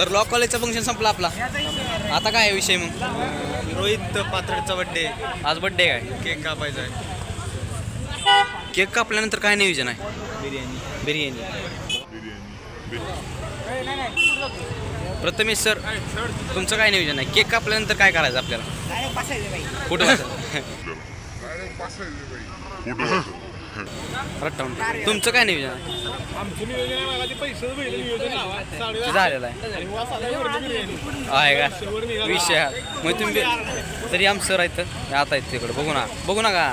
तर लॉ कॉलेजचा फंक्शन संपला आपला. आता काय आहे विषय मग? रोहित पात्रचा बड्डे आज बड्डे काय? केक कापायचा आहे. केक कापल्यानंतर काय नियोजन आहे? बिर्याणी. बिर्याणी. प्रथमेश सर तुमचं काय नियोजन आहे? केक कापल्यानंतर काय करायचं आपल्याला? कुठं? रट्टावून. तुमचं काय नियोजन आहे? आमचं नियोजन आहे मला ते पैसे पहिलं नियोजन लावा साडे ते झालेलं आहे. आणि वा साडेवरती बिर्याणी. आहे का. विषय हा. मग तुम्ही तरी आम सर आहेत आता आहेत तिकडे. बघू ना. बघू ना का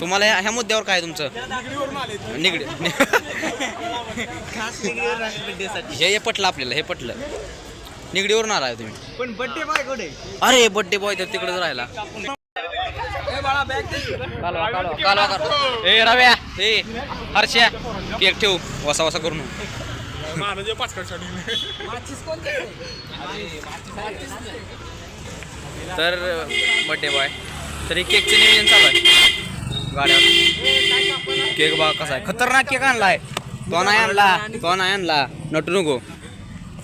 तुम्हाला ह्या ह्या मुद्द्यावर काय तुमचं? आले. निगडी हे हे पटलं आपल्याला हे पटलं. निगडीवरून आलाय तुम्ही. पण बड्डे बाय कुठे? अरे बड्डे बॉय तर तिकडेच राहिला. कालवा कालवा कालवा कर ए रव्या. ए हर्ष्या केक ठेवू वसा वसा तर बड्डे बॉय तरी केकचं नियोजन चालू आहे. गाड्यावर केक बघा कसा आहे. खतरनाक केक आणलाय. तो नाही आणला. तो नाही आणला. नटू नको.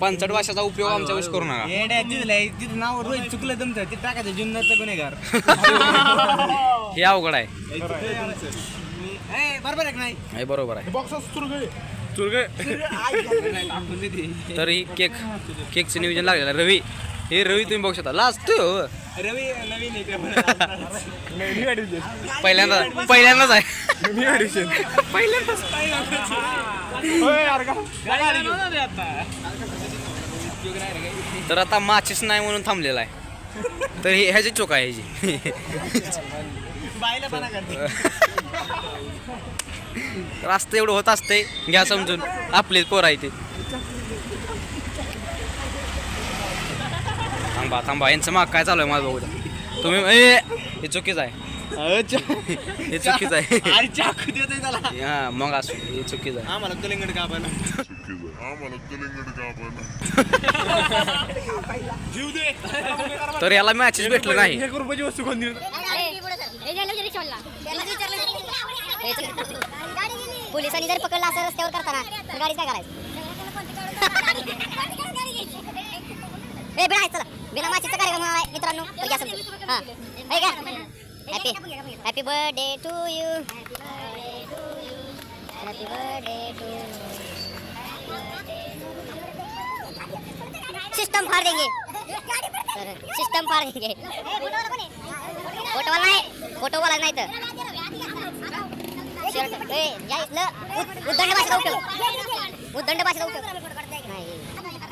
पंचट भाषेचा उपयोग आमच्या विष करू नका. तिथं नाव रोहित चुकलं तुमचं. ते टाकायचं जुन्नरचं गुन्हेगार. हे अवघड आहे. ए, बरोबर आहे नाही? हे बरोबर आहे. तर ही केक केकचं नियोजन लागलेलं आहे. रवी. हे रवी तुम्ही बघू शकता. लास्ट हो रवी नवीन पहिल्यांदा पहिल्यांदाच आहे. होय, यार का? तर आता माचीस नाही म्हणून थांबलेला आहे. तर ही ह्याची चोक आहे ह्याची. रास्ता एवढं होत असते घ्या समजून. आपले पोर आहे ते. थांबा थांबा. यांचं माग काय चालू आहे माझं बघू द्या. तुम्ही ए हे चुकीच आहे. हे चुकीच आहे. हा मग असू हे चुकीच आहे. आम्हाला कलिंगड कापायला आम्हाला कलिंगड कापायला जीव दे. तर याला मॅचेस भेटलं नाही. एक रुपयाची वस्तू कोण दिली? पोलिसांनी जर पकडलं असं रस्त्यावर करताना तर गाडी काय करायचं ए बिना चला बिना माचीचा कार्यक्रम आहे मित्रांनो तर घ्या समजून हां. आहे का happy happy birthday to you happy birthday to system फाड़ देंगे. सिस्टम फाड़ देंगे. फोटो वाला नाही. फोटो वाला नाही तर. शर्ट ए या इथलं उद्दंड भाषेचा उपयोग उद्दंड भाषेचा उपयोग नाही ए अरे, ए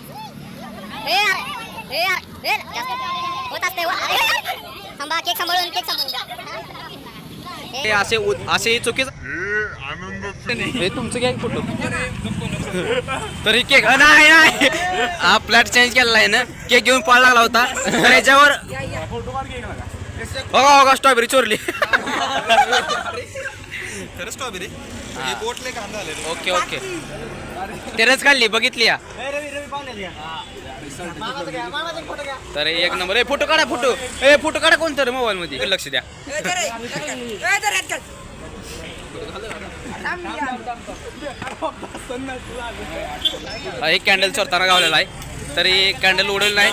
अरे, ए जास्त होत असते हो. अरे, थांबा केक सांभाळून केक सांभाळून हे असे असे चुकीचं हे तुमचं काय फोटो तरी केक नाही नाही. हा प्लॅट चेंज केलेला आहे ना. केक घेऊन पाळ लागला होता. तर याच्यावर बघा बघा स्ट्रॉबेरी चोरली. खरं स्ट्रॉबेरी हे. बोटले कांदा आले ओके ओके. त्यानेच काढली बघितली या. तर एक नंबर. ए फोटो काढा फोटो. ए फोटो काढा कोणतं मोबाईल मध्ये लक्ष द्या. हा, एक कॅन्डल चोरताना गावलेला आहे. तरी कॅन्डल उडेल नाही.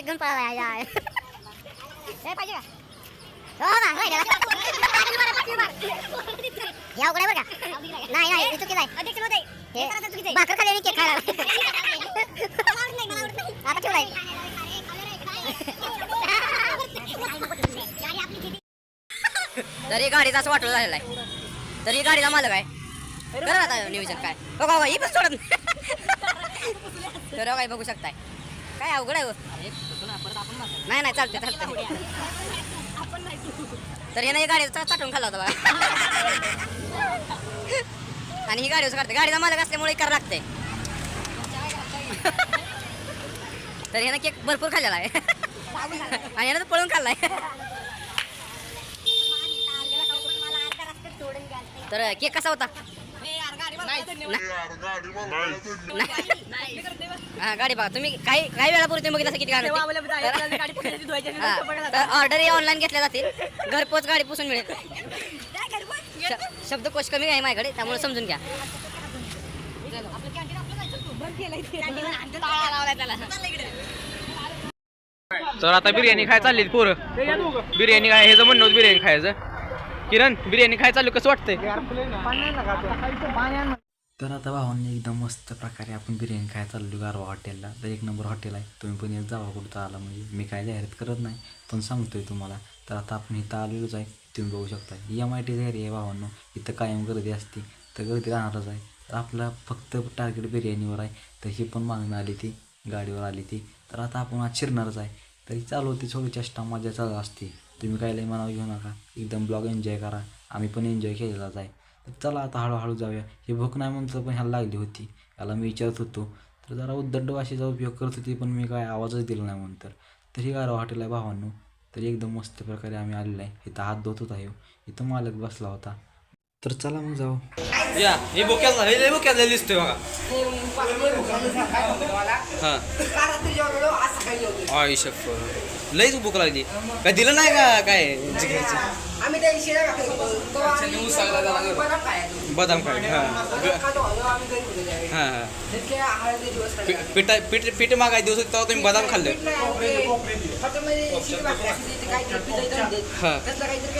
यार केक घेऊन पळाला या या. ए पाहिजे का हो ना होय त्याला. या उघड्या बरं का नाही नाही हे चुकीचं आहे हे भाकर खाल्ल्याने केक खायला आता ठेवलाय तरी गाडीचा असं वाटलं झालेला आहे तरी गाडीचा मालक आहे करा आता नियोजन काय बघा बघा ही पण सोडत नाही. तर काय बघू शकताय काय अवघड आहे हो. नाही नाही चालते चालते तर हे नाही गाडीचा साठवून खाल्ला होता बघा. आणि ही गाडीच काढते. गाडीचा मालक असल्यामुळे कर लागते. तर हे ना केक भरपूर खाल्लेला आहे. आणि ह्यानं पळून खाल्लाय. तर केक कसा होता? हा गाडी बघा. तुम्ही काही काही वेळापूर्वी तुम्ही बघितलं किती गाडी ऑर्डर ऑनलाईन घेतल्या जातील. घरपोच गाडी पुसून मिळेल. शब्दकोश कमी आहे माझ्याकडे त्यामुळे समजून घ्या. तर आता बिर्याणी खाय चालली पोरं. बिर्याणी काय ह्याचं म्हणणं बिर्याणी खायचं. किरण बिर्याणी खाय चालू कसं वाटतंय? तर आता भावांनी एकदम मस्त प्रकारे आपण बिर्याणी खाय चाललो गारवा हॉटेलला. तर एक नंबर हॉटेल आहे. तुम्ही पण एक जावा कुठं आला म्हणजे मी काय जाहिरात करत नाही पण सांगतोय तुम्हाला. तर आता आपण इथं आलेलोच आहे. तुम्ही बघू शकता. एम आय टी एरिया आहे भावांनो. इथं कायम गर्दी असते. तर गर्दी राहणारच आहे. तर आपला फक्त टार्गेट बिर्याणीवर आहे. तर ही पण मागणं आली ती गाडीवर आली ती. तर आता आपण आज शिरणारच आहे. तरी चालू होती थोडी चेष्टा मजा चालू असते. तुम्ही काय लई मनावर घेऊ नका. एकदम ब्लॉग एन्जॉय करा. आम्ही पण एन्जॉय केलेलाच आहे. तर चला आता हळूहळू जाऊया. हे भूक नाही म्हणतं पण ह्याला लागली होती. याला मी विचारत होतो. तर जरा उद्दंड भाषेचा उपयोग करत होती पण मी काय आवाजच दिला नाही म्हणतर तर. गारवा हॉटेल आहे भावांनो. तर एकदम मस्त प्रकारे आम्ही आलेलो आहे. इथं हात धुत होता आहे इथं मालक बसला होता. तर चला मग जाऊ. या हे बोक्याचा हे बोक्याचा दिसतोय बघा. हां. आई लईच भूक लागली. काय दिलं नाही का काय बदाम काय हां. हां हां. पिठा पीठ पीठ मागाय दिवस तेव्हा तुम्ही बदाम खाल्ले. हां.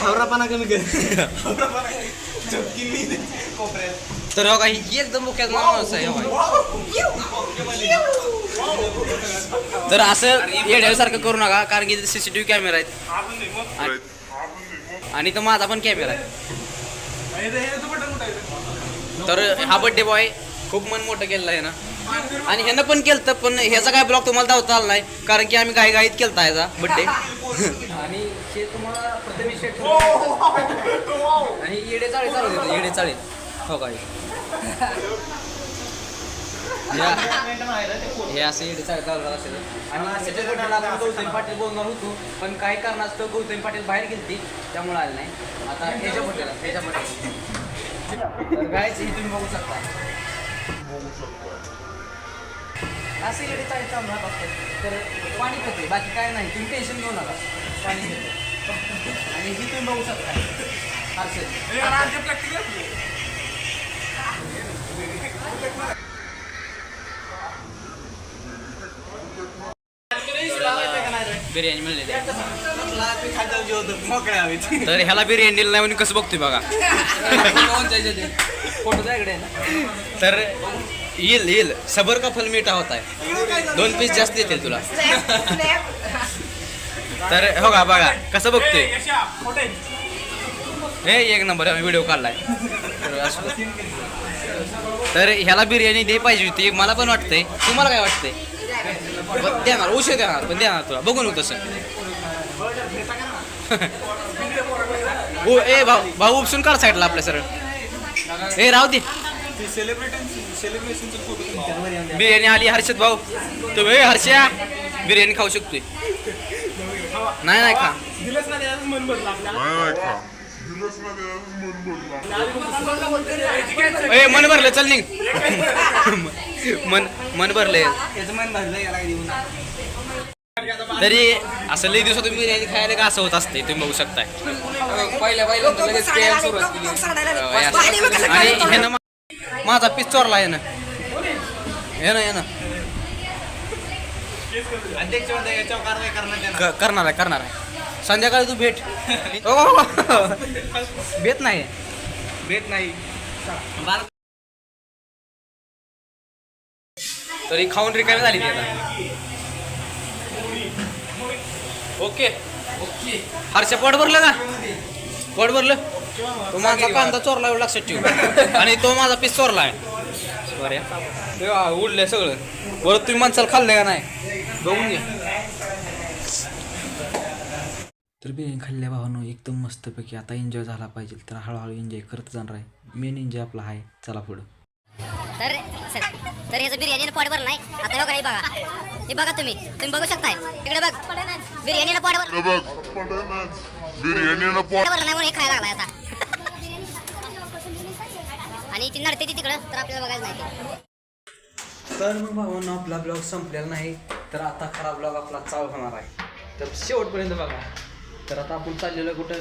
हावरापणा कमी कर. तर हो काही ही एकदम मुख्यात माणूस आहे हो तर असं येड्यासारखं करू नका कारण की व्ही कॅमेरा आहेत. आणि- आणि तो माझा पण कॅमेरा आहे. तर हा बड्डे बॉय खूप मन मोठं केलेलं आहे ना. आणि ह्यानं पण केलं तर पण ह्याचा काय ब्लॉग तुम्हाला धावता आला नाही कारण की आम्ही गाई गाईत केलता ह्याचा बड्डे आणि हे तुम्हाला आणि येडे चाळी चालू देतो येडे चाळी हो काय हे असे येडे चाळी चालू असेल आणि त्याच्या गटाला आपण गौतम पाटील बोलणार होतो पण काही कारणास्तव गौतम पाटील बाहेर गेलती त्यामुळे आले नाही. आता ह्याच्या पटेला ह्याच्या पटेला तर गायचं हे तुम्ही बघू शकता. असं येडे चाळी चालू तर पाणी पिते बाकी काय नाही. तुम्ही टेन्शन घेऊ नका. पाणी पिते आणि ही तुम्ही बघू शकता. बिर्याणी हवेत तर ह्याला बिर्याणी दिलं नाही म्हणून कसं बघतोय बघा. फोटो इकडे तर येईल येईल. सबर का फल मिठा होत आहे दोन पीस जास्त येतील तुला. तर हो का बघा कसं बघतोय? हे एक नंबर आम्ही व्हिडिओ काढलाय. तर ह्याला बिर्याणी दे पाहिजे होती मला पण वाटतंय. तुम्हाला काय वाटतंय? देणार उशीर देणार पण देणार तुला बघून होतं तसं. ओ ए भाऊ भाऊ उपसून काढ साईडला आपल्या सरळ. ए राहू दे. बिर्याणी आली हर्षद भाऊ. तुम्ही ए, हर्षया बिर्याणी खाऊ शकतोय. नाही नाही खा. दिलंच ना त्याचं मन आपल्याला. नाही नाही ना मन भरलं ए मन भरलं चल निघ. मन मन भरलंय मन भरलं याला. तरी असं लई दिवसात तुम्ही बिर्याणी खायला का असं होत असते तुम्ही बघू शकताय. पहिल्या पहिल्या हे मा- माझा पीस चोरला ह्यानं ह्यानं ह्यानं अध्यक्ष म्हणते याच्यावर कारवाई करण्यात येणार क- करणार आहे करणार आहे. संध्याकाळी तू भेट. ओ, ओ, ओ. भेट नाही. भेट नाही. तरी खाऊन रिकामी झाली ती आता. ओके. ओके हर्ष पोट भरलं का? पोट भरलं? तो माझा कांदा चोरला एवढं लक्षात ठेव. आणि तो माझा पीस चोरला आहे. सॉरी उडलंय सगळं. बरं तुम्ही माणसाला खाल्लं का नाही? बघून घ्या. तर बिर्याणी खाल्ल्या भावानं एकदम मस्तपैकी आता एन्जॉय झाला पाहिजे तर हळूहळू एन्जॉय करत जाणार आहे. मेन एन्जॉय आपला आहे. चला पुढं. तर सर तर ह्याचं बिर्याणीला पोट भरलं नाही. आता हो काही बघा. हे बघा तुम्ही. तुम्ही बघू शकताय. इकडे बघ. बिर्याणीला पोट भर हे बघ. बिर्याणीनं पोट भरलं नाही म्हणून हे खायला लागलाय आता. आणि ती नडते ती तिकडं तर आपल्याला बघायला नाही. तर मग भावांनो आपला ब्लॉग संपलेला नाही. तर आता खरा ब्लॉग आपला चालू होणार आहे. तर शेवटपर्यंत बघा. तर आता आपण चाललेलं कुठं?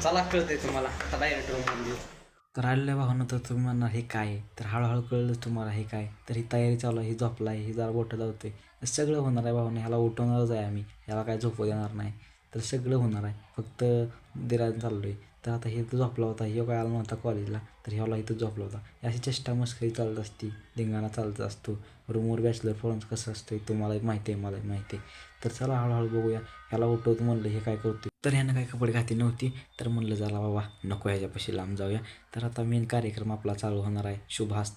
चला कळतंय तुम्हाला. आता डायरेक्ट रूम तर आलेल्या भावानं तर तुम्ही म्हणणार हे काय? तर हळूहळू कळलं तुम्हाला हे काय? तर ही तयारी चालू आहे ही झोपला आहे ही जरा बोटं लावते सगळं होणार आहे भावाने. ह्याला उठवणारच आहे आम्ही. ह्याला काय झोपू देणार नाही. तर सगळं होणार आहे. फक्त दिरायला चाललो आहे तर आता हे तर झोपला होता. हे काय आला नव्हता कॉलेजला तर ह्याला इथं झोपला होता. अशी चेष्टा मस्करी चालत असती. धिंगाणा चालत असतो. रूमवर बॅचलर फॉर्म्स कसं असतं तुम्हाला माहिती आहे मला माहिती आहे. तर चला हळूहळू बघूया. ह्याला उठवतो म्हणलं हे काय करतो तर ह्यानं काय कपडे घातली नव्हती. तर म्हणलं झाला बाबा नको ह्याच्यापाशी लांब जाऊया. तर आता मेन कार्यक्रम आपला चालू होणार आहे. शुभ हस्त